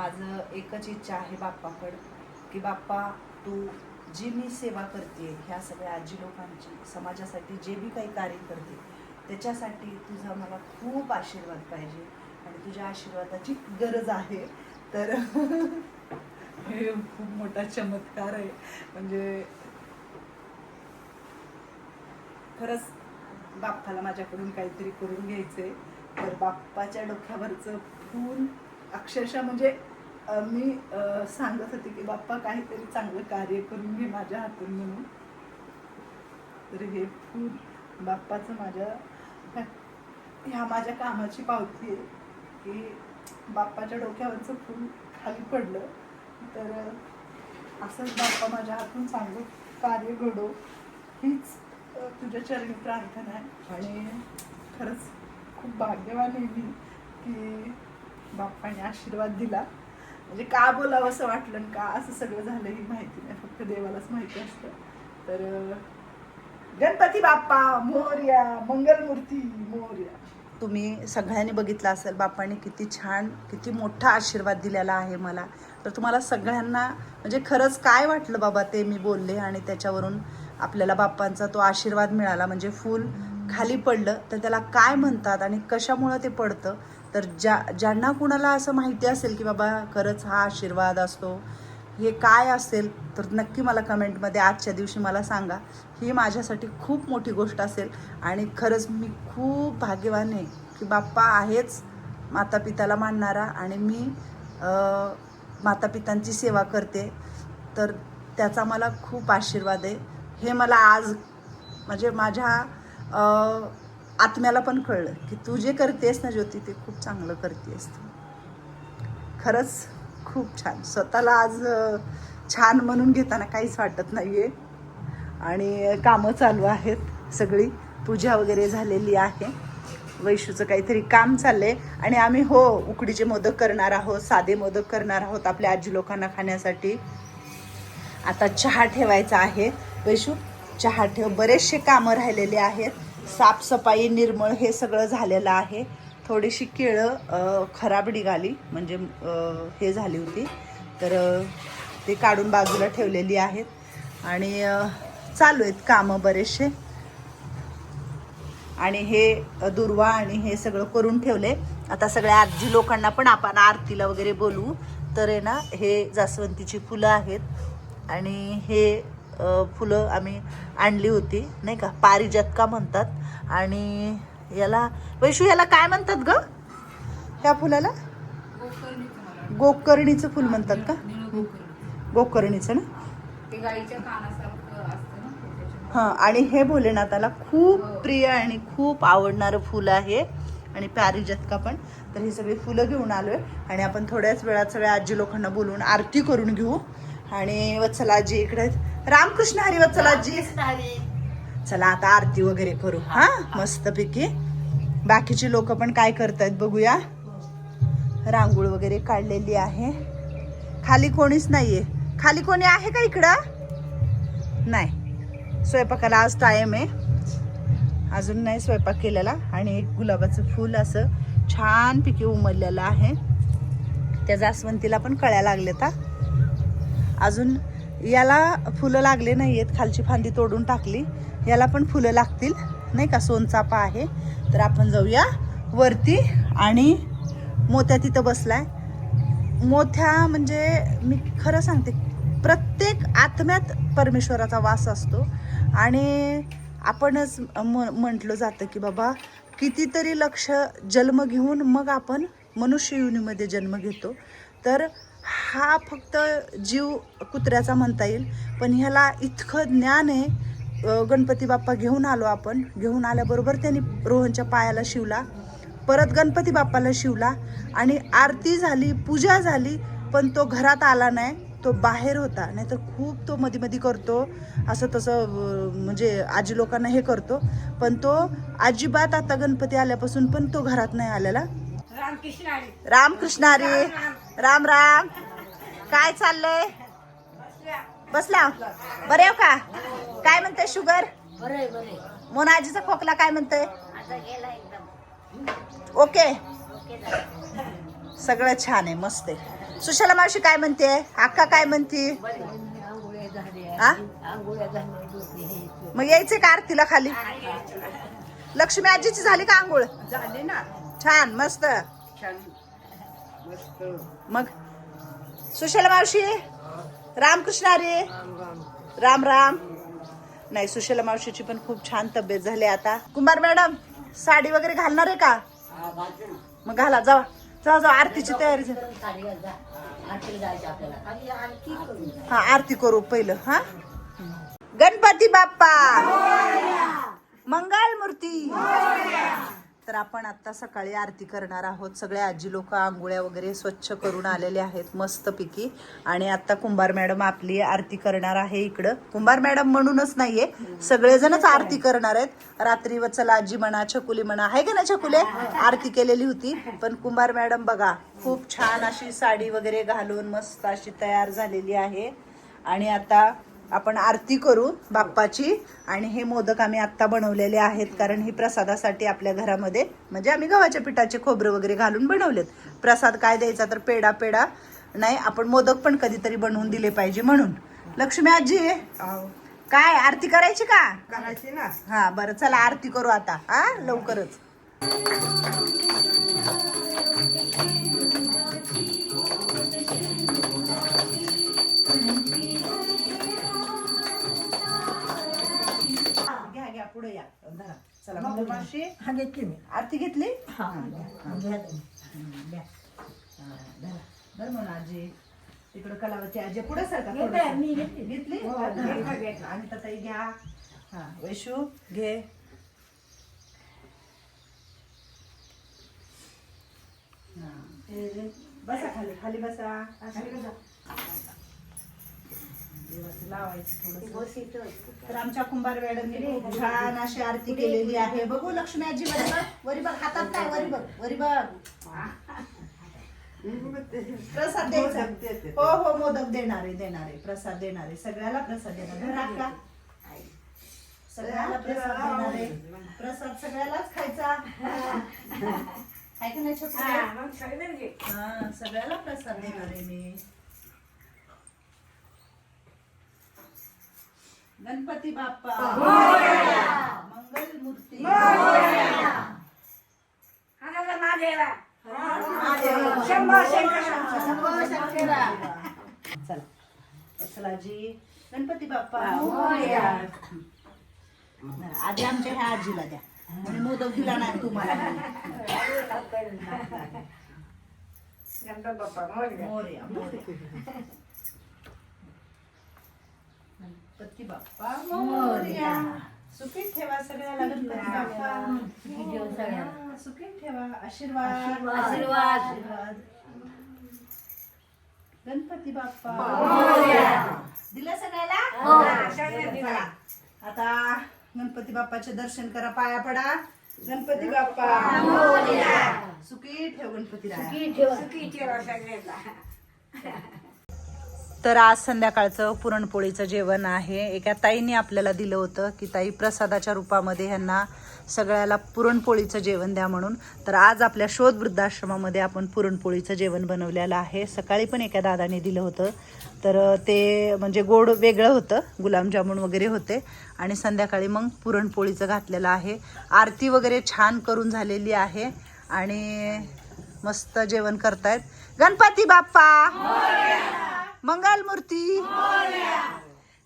माझं एकच इच्छा आहे बाप्पाकडं की बाप्पा तू जी मी सेवा करते ह्या सगळ्या आजी लोकांची समाजासाठी जे बी काही कार्य करते त्याच्यासाठी तुझा मला खूप आशीर्वाद पाहिजे आणि तुझ्या आशीर्वादाची गरज आहे. तर हे खूप मोठा चमत्कार आहे. म्हणजे खरंच बाप्पाला माझ्याकडून काहीतरी करून घ्यायचंय. तर बाप्पाच्या डोक्यावरचं फूल अक्षरशः म्हणजे मी सांगत होते की बाप्पा काहीतरी चांगलं कार्य करून घे माझ्या हातून म्हणून. तर हे फूल बाप्पाचं माझ्या ह्या माझ्या कामाची पावती आहे की बाप्पाच्या डोक्यावरचं फूल खाली पडलं तर असंच बाप्पा माझ्या हातून चांगलं कार्य घडो. हीच तुझ्या चरणी प्रार्थना आहे. आणि खरंच खूप भाग्यवान आहे मी की बाप्पाने आशीर्वाद दिला. म्हणजे का बोलावं असं वाटलं आणि का असं सगळं झालं ही माहिती नाही फक्त देवालाच माहिती असतं. तर गणपती बाप्पा मोर्या मंगलमूर्ती मोर्या. तुम्ही सगळ्यांनी बघितलं असेल बाप्पाने किती छान किती मोठा आशीर्वाद दिलेला आहे मला. तर तुम्हाला सगळ्यांना म्हणजे खरंच काय वाटलं बाबा ते मी बोलले आणि त्याच्यावरून आपल्याला बाप्पांचा तो आशीर्वाद मिळाला म्हणजे फूल खाली पडलं तर त्याला काय म्हणतात आणि कशामुळं ते पडतं? तर ज्या ज्यांना कुणाला असं माहिती असेल की बाबा खरंच हा आशीर्वाद असतो हे काय असेल तर नक्की मला कमेंटमध्ये आजच्या दिवशी मला सांगा. ही माझ्यासाठी खूप मोठी गोष्ट असेल आणि खरंच मी खूप भाग्यवान आहे की बाप्पा आहेच मातापिताला मानणारा आणि मी माता मातापितांची सेवा करते. तर त्याचा मला खूप आशीर्वाद आहे. हे मला आज म्हणजे माझ्या आत्म्याला पण कळलं की तू जे करतेस ना ज्योती ते खूप चांगलं करतेस तू. खरंच खूप छान. स्वतःला आज छान म्हणून घेताना काहीच वाटत नाही आहे आणि कामं चालू आहेत सगळी. पूजा वगैरे झालेली आहे. वैशूचं काहीतरी काम चाललंय. आणि आम्ही हो उकडीचे मोदक करणार आहोत साधे मोदक करणार आहोत आपल्या आजी लोकांना खाण्यासाठी. आता चहा ठेवायचा आहे. वैशू चहा ठेव बरेचसे कामं राहिलेले आहेत. साफसफाई निर्मळ हे सगळं झालेलं आहे. थोडीशी केळं खराब निघाली. म्हणजे हे झाली होती. तर ते काढून बाजूला ठेवलेली आहेत. आणि चालू आहेत कामं बरेचसे. आणि हे दुर्वा आणि हे सगळं करून ठेवले. आता सगळ्या आजी लोकांना पण आपण आरतीला वगैरे बोलवू. तर आहे ना हे जास्वंतीची फुलं आहेत. आणि हे फुलं आम्ही आणली होती नाही का? पारिजात का म्हणतात. आणि याला वैशू याला काय म्हणतात ग? ह्या फुलाला? गोकर्णीचं फुल म्हणतात का? गोकर्णीचं ना. हां आणि हे भोलेनाथाला खूप प्रिय आणि खूप आवडणारं फुल आहे. आणि पारिजातका पण. तर ही सगळी फुलं घेऊन आलोय. आणि आपण थोड्याच वेळात सगळ्या आजी लोकांना बोलवून आरती करून घेऊ. आणि वत्सलाजी इकडे. रामकृष्ण हरी वत्सलाजी. चला आता आरती वगैरे करू. हा. मस्तपैकी. बाकीची लोक पण काय करतायत बघूया. रांगोळ वगैरे काढलेली आहे. खाली कोणीच नाहीये. खाली कोणी आहे का इकडं? नाही. स्वयंपाकाला आज टाइम आहे. अजून नाही स्वयंपाक केलेला. आणि एक गुलाबाचं फूल असं छान पिकी उमललेलं आहे. त्या जास्वंतीला पण कळ्या लागल्यात हा. अजून याला फुलं लागले नाही आहेत खालची फांदी तोडून टाकली. याला पण फुलं लागतील नाही का? सोनचापा आहे. तर आपण जाऊया वरती आणि मोत्या तिथं बसलाय. मोठ्या म्हणजे मी खरं सांगते प्रत्येक आत्म्यात परमेश्वराचा वास असतो. आणि आपणच म म्हटलं जातं की बाबा कितीतरी लक्ष जन्म घेऊन मग आपण मनुष्य योनीमध्ये जन्म घेतो. तर हा फक्त जीव कुत्र्याचा म्हणता येईल. पण ह्याला इतकं ज्ञान आहे गणपती बाप्पा घेऊन आलो आपण. घेऊन आल्याबरोबर त्यांनी रोहनच्या पायाला शिवला. परत गणपती बाप्पाला शिवला. आणि आरती झाली पूजा झाली पण तो घरात आला नाही. तो बाहेर होता. नाही तर खूप तो मध्ये मध्ये करतो. असं तसं म्हणजे आजी लोकांना हे करतो. पण तो अजिबात आता गणपती आल्यापासून पण तो घरात नाही आलेला. रामकृष्ण हरी राम राम. काय चाललंय? बसला बरे हो का? काय म्हणते शुगर? मोनाजीचा खोकला काय एकदम. ओके. सगळं छान आहे मस्त आहे. सुशाला मावशी काय म्हणते अक्का काय म्हणते? मग यायचंय का आरतीला खाली? लक्ष्मी आजीची झाली का आंघोळ? झाले ना. छान मस्त. छान. मस्त मग? सुशाला मावशी? रामकृष्ण अरे? राम राम. नाही सुशाला मावशीची पण खूप छान तब्येत झाली आता. कुमार मॅडम साडी वगैरे घालणार आहे का? मग घाला जावा. जावा जावा आरतीची तयारी झाली. हा आरती करू पहिलं हा? गणपती बाप्पा! मंगल मूर्ती तर आपण आत्ता सकाळी आरती करणार आहोत. सगळे आजी लोक आंघोळ्या वगैरे स्वच्छ करून आलेले आहेत मस्तपैकी. आणि आत्ता कुंभार मॅडम आपली आरती करणार आहे इकडं. कुंभार मॅडम म्हणूनच नाहीये सगळेजणच आरती करणार आहेत. रात्री वचला आजी म्हणा छकुली म्हणा आहे का ना छकुले? आरती केलेली होती. पण कुंभार मॅडम बघा खूप छान अशी साडी वगैरे घालून मस्त अशी तयार झालेली आहे. आणि आता आपण आरती करू बाप्पाची. आणि हे मोदक आम्ही आत्ता बनवलेले आहेत कारण ही प्रसादासाठी आपल्या घरामध्ये म्हणजे आम्ही गव्हाच्या पिठाचे खोबरं वगैरे घालून बनवलेत. प्रसाद काय द्यायचा तर पेढा पेढा. नाही आपण मोदक पण कधीतरी बनवून दिले पाहिजे म्हणून. लक्ष्मी आजी काय आरती करायची का? करायची ना. हा बरं चला आरती करू आता. हा लवकरच. घेतली मी आरती घेतली हा घ्या तुम्ही. द्या. हा, धरा. धर म्हणून आजी तिकडं कलावती आजी पुढे सारखा घेतली, थोडंसं. मी. घेतली हो, घे. घेतली. आणि ताई घ्या हा वैशू घे हा. बसा खाली खाली बसा खाली बसा लावायचं. तर आमच्या कुंभार मॅडमने खूप छान अशी आरती केलेली आहे. बघू लक्ष्मी आजी वरी बघ वरी बघ हातात काय? वरी बघ वरी बघ. प्रसाद द्यायचा. हो हो मोदक देणारे देणारे. प्रसाद देणारे. सगळ्याला प्रसाद देणार. सगळ्याला प्रसाद देणारे. प्रसाद सगळ्यालाच खायचा. आहे का नाही? हा सगळ्याला प्रसाद देणारे मी. गणपती बाप्पा. मंगल मूर्ती चला. चला जी. गणपती बाप्पा. आधी आमच्या ह्या आजीला द्या. आणि मोदक दिला नाही तुम्हाला. मोरया मोरया. गणपती बाप्पा. मोरया सुखीत ठेवा सगळ्याला गणपती बाप्पा. हा, सुखीत ठेवा. आशीर्वाद. आशीर्वाद. गणपती बाप्पा. दिलं सगळ्याला. आता गणपती बाप्पाचे दर्शन करा. पाया पडा. गणपती बाप्पा. सुखी ठेव गणपती तर आज संध्याकाळचं पुरणपोळीचं जेवण आहे. एका ताईने आपल्याला दिलं होतं की ताई प्रसादाच्या रूपामध्ये ह्यांना सगळ्याला पुरणपोळीचं जेवण द्या म्हणून. तर आज आपल्या शोध वृद्धाश्रमामध्ये आपण पुरणपोळीचं जेवण बनवलेलं आहे. सकाळी पण एका दादाने दिलं होतं. तर ते म्हणजे गोड वेगळं होतं गुलाबजामुन वगैरे होते. आणि संध्याकाळी मग पुरणपोळीचं घातलेलं आहे. आरती वगैरे छान करून झालेली आहे. आणि मस्त जेवण करतायत. गणपती बाप्पा! मंगल मूर्ती.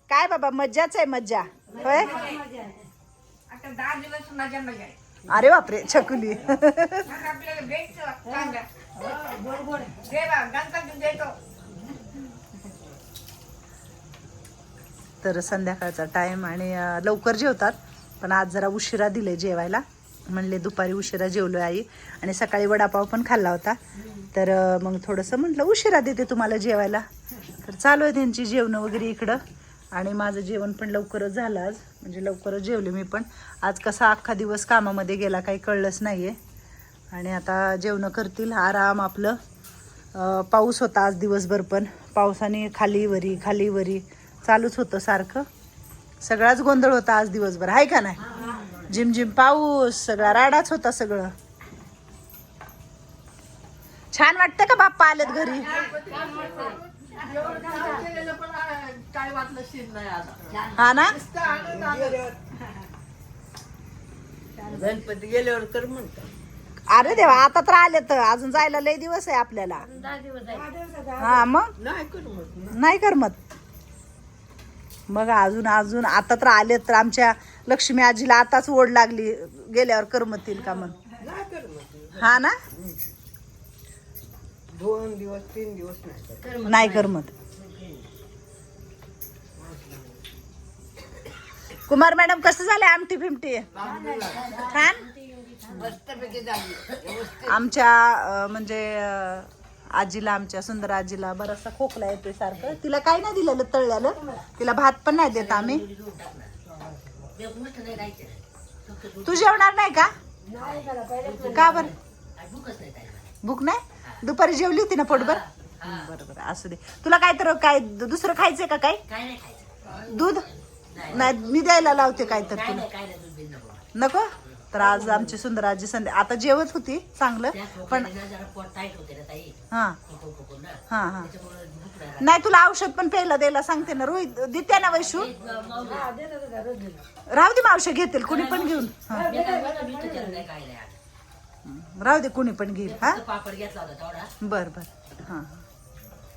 काय बाबा मज्जाच आहे मज्जा. होय? आता दहा दिवस मजा मजा आहे. अरे बापरे छकुली. मग आपल्याला भेटतो चांगला दे बा गणपती देतो. तर संध्याकाळचा टाइम आणि अं, लवकर जेवतात पण आज जरा उशिरा दिले जेवायला. म्हणले दुपारी उशिरा जेवलो आई. आणि सकाळी वडापाव पण खाल्ला होता. तर अं, मग थोडंसं म्हटलं उशिरा देते तुम्हाला जेवायला. तर चालू आहे त्यांची जेवणं वगैरे इकडं. आणि माझं जेवण पण लवकरच झालं आज. म्हणजे लवकरच जेवले मी पण. आज कसा अख्खा दिवस कामामध्ये गेला काही कळलंच नाही आहे आणि आता जेवणं करतील. आराम आपलं. पाऊस होता आज दिवसभर पण. पावसाने खाली वरी खाली वरी. चालूच होतं सारखं. सगळाच गोंधळ होता आज दिवसभर. आहे का नाही? झिमझिम पाऊस. सगळा राडाच होता सगळं. छान वाटतं का बाप्पा आलेत घरी? काय वाटलं शीत नाही आता. हा ना? नुसतं आनंद आनंद. गणपती गेल्यावर कर म्हणतो. अरे देवा आता तर आले तर. अजून जायला लय दिवस आहे आपल्याला. हा मग? नाही कर म्हणतो. नाही करमत. मग अजून अजून आता तर आले तर आमच्या लक्ष्मी आजीला आताच ओढ लागली. गेल्यावर करमतील का मग? नाही कर म्हणतो हा ना? दोन दिवस तीन दिवस नाही कर नाही. करमत. कुमार मॅडम कसं झालंय आमटी फिमटी छान? झाली. आमच्या म्हणजे आजीला आमच्या सुंदर आजीला बराचसा खोकला येतोय सारखं. तिला काय नाही दिलेलं तळल्यालं तिला भात पण नाही देत आम्ही. तू जेवणार नाही का? का बर? भूक नाही? दुपारी जेवली होती ना पोटभर? बरं बरं असू दे. तुला काय तर काय दुसरं खायचंय का काय? काय नाही खायचं. दूध? नाही. मी द्यायला लावते काय तर काय तुला. नाही काय नाही दूध बिन नको. नको? तर आज आमची सुंदर आजी संध्या आता जेवत होती चांगलं पण खोकल्याने ना जरा पोट टाईट होते ना ताई. हा. ना. हा हा. त्याच्यामुळे भूक नाही नाही तुला औषध पण प्यायला द्यायला सांगते ना रोहित. देते ना वैशू? राहू दे मावशी घेतील कुणी पण घेऊन. हा. मी काय म्हणलं, मी तर केलं नाही काय नाही आज. राहू दे कुणी पण घेईल हा? पापड घेतला होता तेवढा. बर बर. हा. हा.